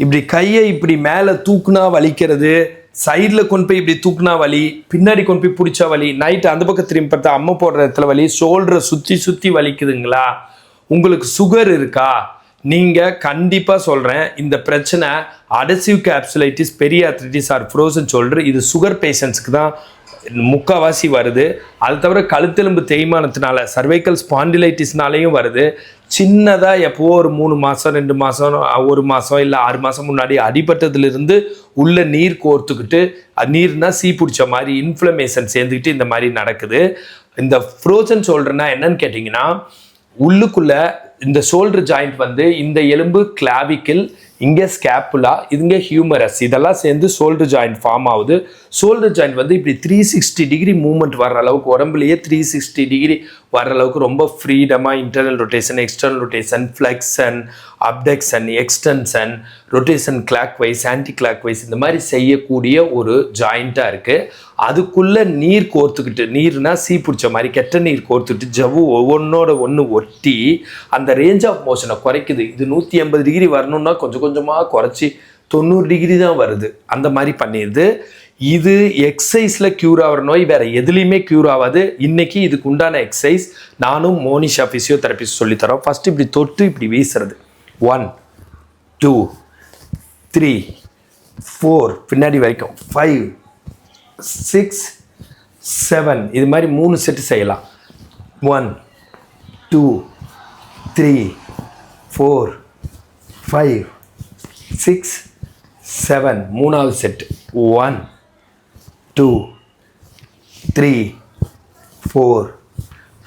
இப்படி கையை இப்படி மேலே தூக்குனா வலிக்கிறது சைடில் கொண்டு போய் இப்படி தூக்குனா வலி பின்னாடி கொண்டு போய் பிடிச்சா வலி நைட்டு அந்த பக்கம் திரும்பி பார்த்தா அம்மை போடுற இடத்துல வலி ஷோல்டரை சுற்றி சுற்றி வலிக்குதுங்களா? உங்களுக்கு சுகர் இருக்கா? நீங்கள் கண்டிப்பாக சொல்கிறேன் இந்த பிரச்சனை adhesive capsulitis periarthritis or frozen shoulder இது சுகர் பேஷண்ட்ஸ்க்கு தான் முக்கால்வாசி வருது. அது தவிர கழுத்தெலும்பு தேய்மானத்தினால சர்வைக்கல் ஸ்பாண்டிலைட்டிஸ்னாலையும் வருது. சின்னதாக எப்போ ஒரு மூணு மாதம் ரெண்டு மாதம் ஒரு மாதம் இல்லை ஆறு மாதம் முன்னாடி அடிபட்டதுலேருந்து உள்ள நீர் கோர்த்துக்கிட்டு அது நீர்னா சீ பிடிச்ச மாதிரி இன்ஃப்ளமேஷன் சேர்ந்துக்கிட்டு இந்த மாதிரி நடக்குது. இந்த ஃப்ரோசன் ஷோல்டர்னா என்னன்னு கேட்டிங்கன்னா உள்ளுக்குள்ளே இந்த ஷோல்டர் ஜாயிண்ட் வந்து இந்த எலும்பு கிளாவிக்கில் இங்கே ஸ்கேப்புலா இங்கே ஹியூமரஸ் இதெல்லாம் சேர்ந்து ஷோல்டர் ஜாயிண்ட் ஃபார்ம் ஆகுது. ஷோல்டர் ஜாயிண்ட் வந்து இப்படி த்ரீ சிக்ஸ்டி டிகிரி மூவ்மெண்ட் வர்ற அளவுக்கு உடம்புலயே த்ரீ சிக்ஸ்டி டிகிரி வர்ற அளவுக்கு ரொம்ப ஃப்ரீடமாக internal rotation external rotation flexion abduction extension rotation clockwise anticlockwise இந்த மாதிரி செய்யக்கூடிய ஒரு ஜாயிண்ட்டாக இருக்குது அதுக்குள்ளே நீர் கோர்த்துக்கிட்டு நீர்னால் சீ பிடிச்ச மாதிரி கெட்ட நீர் கோர்த்துக்கிட்டு ஜவ்வு ஒவ்வொன்றோட ஒன்று ஒட்டி அந்த ரேஞ்ச் ஆஃப் மோஷனை குறைக்குது. இது நூற்றி எண்பது டிகிரி வரணும்னா கொஞ்சம் கொஞ்சமாக குறைச்சி தொண்ணூறு டிகிரி தான் வருது. அந்த மாதிரி பண்ணிடுது. இது எக்ஸசைஸில் க்யூர் ஆகிற நோய் வேறு எதுலேயுமே க்யூர் ஆகாது. இன்றைக்கி இதுக்கு உண்டான எக்ஸசைஸ் நானும் மோனிஷா ஃபிசியோதெரபிஸ்ட் சொல்லித்தரோம் ஃபஸ்ட்டு இப்படி தொட்டு இப்படி வீசுறது. ஒன் டூ த்ரீ ஃபோர் பின்னாடி வரைக்கும். ஃபைவ் சிக்ஸ் செவன் இது மாதிரி மூணு செட்டு செய்யலாம். One two three four five six seven மூணாவது set one two three four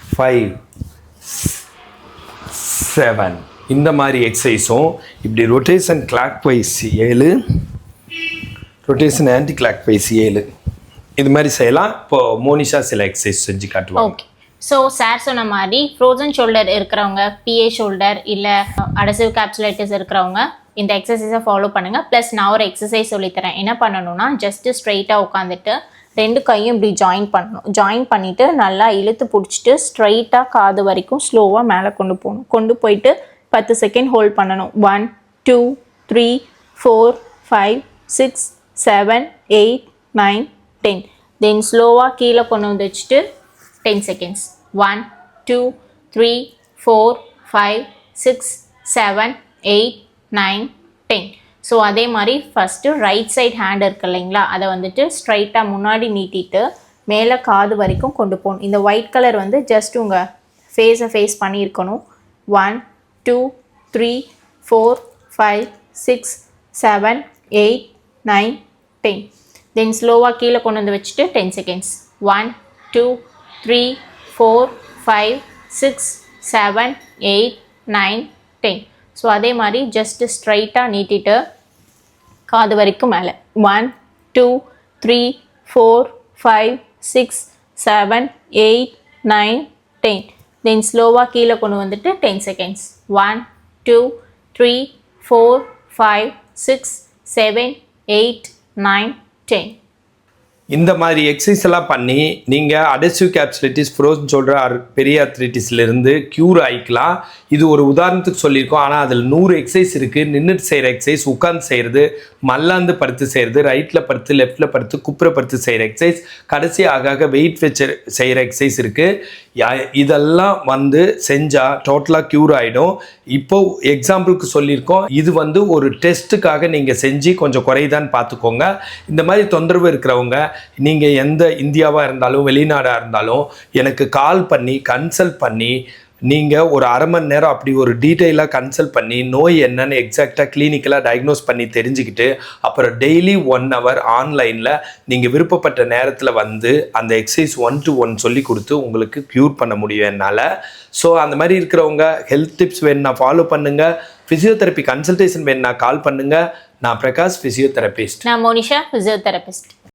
five seven இந்த மாதிரி எக்ஸசைஸும் இப்படி ரொட்டேஷன் கிளாக் வைஸ் ஏழு ரொட்டேஷன் ஆன்டி கிளாக் வைஸ் ஏழு. இது மாதிரி செய்யலாம். இப்போது மோனிஷா சில எக்ஸசைஸ் செஞ்சு காட்டுவாங்க. ஓகே ஸோ சார் சொன்ன மாதிரி ஃப்ரோசன் ஷோல்டர் இருக்கிறவங்க பிஏ ஷோல்டர் இல்லை அடசிவ் கேப்சுலைட்டிஸ் இருக்கிறவங்க இந்த எக்ஸசைஸை ஃபாலோ பண்ணுங்கள் ப்ளஸ் நான் ஒரு எக்ஸசைஸ் சொல்லித்தரேன் என்ன பண்ணணும்னா ஜஸ்ட்டு ஸ்ட்ரைட்டாக உட்காந்துட்டு ரெண்டு கையும் இப்படி ஜாயின் பண்ணணும். ஜாயின் பண்ணிவிட்டு நல்லா இழுத்து பிடிச்சிட்டு ஸ்ட்ரைட்டாக காது வரைக்கும் ஸ்லோவாக மேலே கொண்டு போகணும். கொண்டு போயிட்டு பத்து செகண்ட் ஹோல்ட் பண்ணணும். One two three four five six seven eight nine ten then ஸ்லோவாக கீழே கொண்டு வந்து வச்சுட்டு ten seconds one two three four five six seven eight nine ten so அதே மாதிரி ஃபஸ்ட்டு ரைட் சைட் ஹேண்ட் இருக்கு இல்லைங்களா? அதை வந்துட்டு ஸ்ட்ரைட்டாக முன்னாடி நீட்டிட்டு மேலே காது வரைக்கும் கொண்டு போகணும். இந்த ஒயிட் கலர் வந்து ஜஸ்ட் உங்கள் ஃபேஸை ஃபேஸ் பண்ணியிருக்கணும். One two three four five six seven eight nine ten then ஸ்லோவாக கீழே கொண்டு வந்து வச்சுட்டு ten seconds one two three four five six seven eight nine ten so அதே மாதிரி ஜஸ்ட் ஸ்ட்ரைட்டாக நீட்டிட்டு காது வரைக்கும் மேலே. One two three four five six seven eight nine ten then ஸ்லோவாக கீழே கொண்டு வந்துட்டு ten seconds one two three four five six seven eight nine ten இந்த மாதிரி எக்ஸசைஸ் எல்லாம் பண்ணி நீங்கள் அடசிவ் கேப்சுலைட்டிஸ் ஃப்ரோசன் சொல்கிற பெரிய இருந்து க்யூர் ஆகிக்கலாம் இது ஒரு உதாரணத்துக்கு சொல்லியிருக்கோம். ஆனால் அதில் நூறு எக்ஸசைஸ் இருக்குது நின்றுட்டு செய்கிற எக்ஸசைஸ் உட்காந்து செய்கிறது மல்லாந்து படுத்து செய்கிறது ரைட்டில் படுத்து லெஃப்ட்டில் படுத்து குப்புற படுத்து செய்கிற எக்ஸசைஸ் கடைசி ஆக ஆக வெயிட் வச்சு செய்கிற எக்ஸசைஸ் இருக்குது இதெல்லாம் வந்து செஞ்சால் டோட்டலாக க்யூர் ஆகிடும் இப்போ எக்ஸாம்பிளுக்கு சொல்லியிருக்கோம். இது வந்து ஒரு டெஸ்ட்டுக்காக நீங்கள் செஞ்சு கொஞ்சம் குறையுதான்னு பார்த்துக்கோங்க. இந்த மாதிரி தொந்தரவு இருக்கிறவங்க நீங்கள் எந்த இந்தியாவாக இருந்தாலும் வெளிநாடாக இருந்தாலும் எனக்கு கால் பண்ணி கன்சல்ட் பண்ணி நீங்கள் ஒரு அரை மணி நேரம் அப்படி ஒரு டீட்டெயிலாக கன்சல்ட் பண்ணி நோய் என்னன்னு எக்ஸாக்டாக கிளினிக்கலாக டயக்னோஸ் பண்ணி தெரிஞ்சுக்கிட்டு அப்புறம் டெய்லி ஒன் ஹவர் ஆன்லைனில் நீங்கள் விருப்பப்பட்ட நேரத்தில் வந்து அந்த எக்ஸசைஸ் ஒன் டு ஒன் சொல்லி கொடுத்து உங்களுக்கு க்யூர் பண்ண முடியும் என்னால். ஸோ அந்த மாதிரி இருக்கிறவங்க ஹெல்த் டிப்ஸ் வேணும்னா ஃபாலோ பண்ணுங்கள் ஃபிசியோதெரப்பி கன்சல்டேஷன் வேணும்னா கால் பண்ணுங்கள் நான் பிரகாஷ் ஃபிசியோதெரபிஸ்ட் நான் மோனிஷா ஃபிசியோதெரபிஸ்ட்